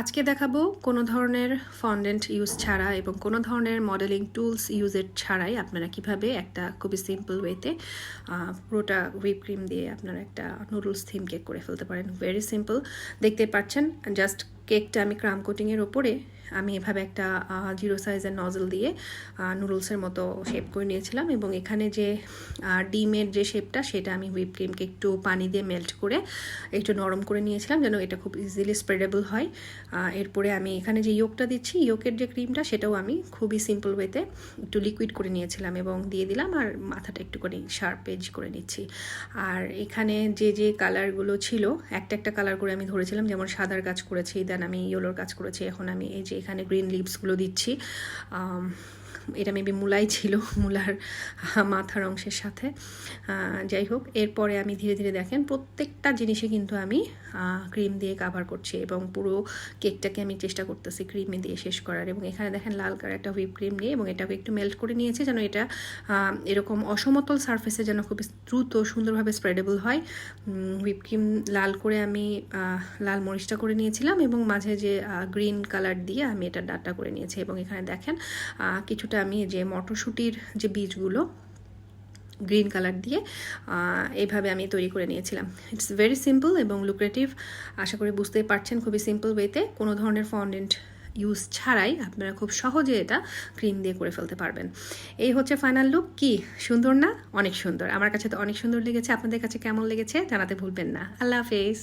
আজকে দেখাবো কোনো ধরনের ফন্ডেন্ট ইউজ ছাড়া এবং কোনো ধরনের মডেলিং টুলস ইউজের ছাড়াই আপনারা কীভাবে একটা খুবই সিম্পল ওয়েতে পুরোটা হুইপ ক্রিম দিয়ে আপনারা একটা নুডলস থিম কেক করে ফেলতে পারেন। ভেরি সিম্পল দেখতে পাচ্ছেন জাস্ট কেকটা আমি ক্রাম কোটিংয়ের ওপরে আমি এভাবে একটা জিরো সাইজের নজল দিয়ে নুডলসের মতো শেপ করে নিয়েছিলাম এবং এখানে যে ডিমের যে শেপটা সেটা আমি হুইপ ক্রিমকে একটু পানি দিয়ে মেল্ট করে একটু নরম করে নিয়েছিলাম যেন এটা খুব ইজিলি স্প্রেডেবল হয়। এরপরে আমি এখানে যে ইয়োকটা দিচ্ছি ইয়োকের যে ক্রিমটা সেটাও আমি খুবই সিম্পল ওয়েতে একটু লিকুইড করে নিয়েছিলাম এবং দিয়ে দিলাম আর মাথাটা একটু করে শার্প এজ করে নিচ্ছি। আর এখানে যে যে কালারগুলো ছিল, একটা একটা কালার করে আমি ধরেছিলাম, যেমন সাদার কাজ করেছি দেন আমি ইয়েলোর কাজ করেছি। এখন আমি এই যে এখানে গ্রিন লিভসগুলো দিচ্ছি। এটা মেবি মূলাই ছিল মূলার মাথার অংশের সাথে। যাই হোক এরপরে আমি ধীরে ধীরে দেখেন প্রত্যেকটা জিনিসে কিন্তু আমি ক্রিম দিয়ে কাভার করছি এবং পুরো কেকটাকে আমি চেষ্টা করতেছি ক্রিমে দিয়ে শেষ করার। এবং এখানে দেখেন লাল কালার একটা হুইপ ক্রিম নিয়ে এবং এটাকে একটু মেল্ট করে নিয়েছে যেন এটা এরকম অসমতল সারফেসে যেন খুব দ্রুত সুন্দরভাবে স্প্রেডেবল হয়। হুইপ ক্রিম লাল করে আমি লাল মরিচটা করে নিয়েছিলাম এবং মাঝে যে গ্রিন কালার দিয়ে আমি এটা ডাটা করে নিয়েছি। এবং এখানে দেখেন আহ, কিছুটা আমি যে মটরশুঁটির যে বীজগুলো গ্রিন কালার দিয়ে এইভাবে আমি তৈরি করে নিয়েছিলাম। ইটস ভেরি সিম্পল এবং লুক্রেটিভ আশা করি বুঝতেই পারছেন খুবই সিম্পল ওয়েতে কোনো ধরনের ফন্ডেন্ট ইউজ ছাড়াই আপনারা খুব সহজে এটা ক্রিম দিয়ে করে ফেলতে পারবেন। এই হচ্ছে ফাইনাল লুক কি সুন্দর না? অনেক সুন্দর। আমার কাছে তো অনেক সুন্দর লেগেছে। আপনাদের কাছে কেমন লেগেছে? জানাতে ভুলবেন না। আল্লাহ হাফেজ।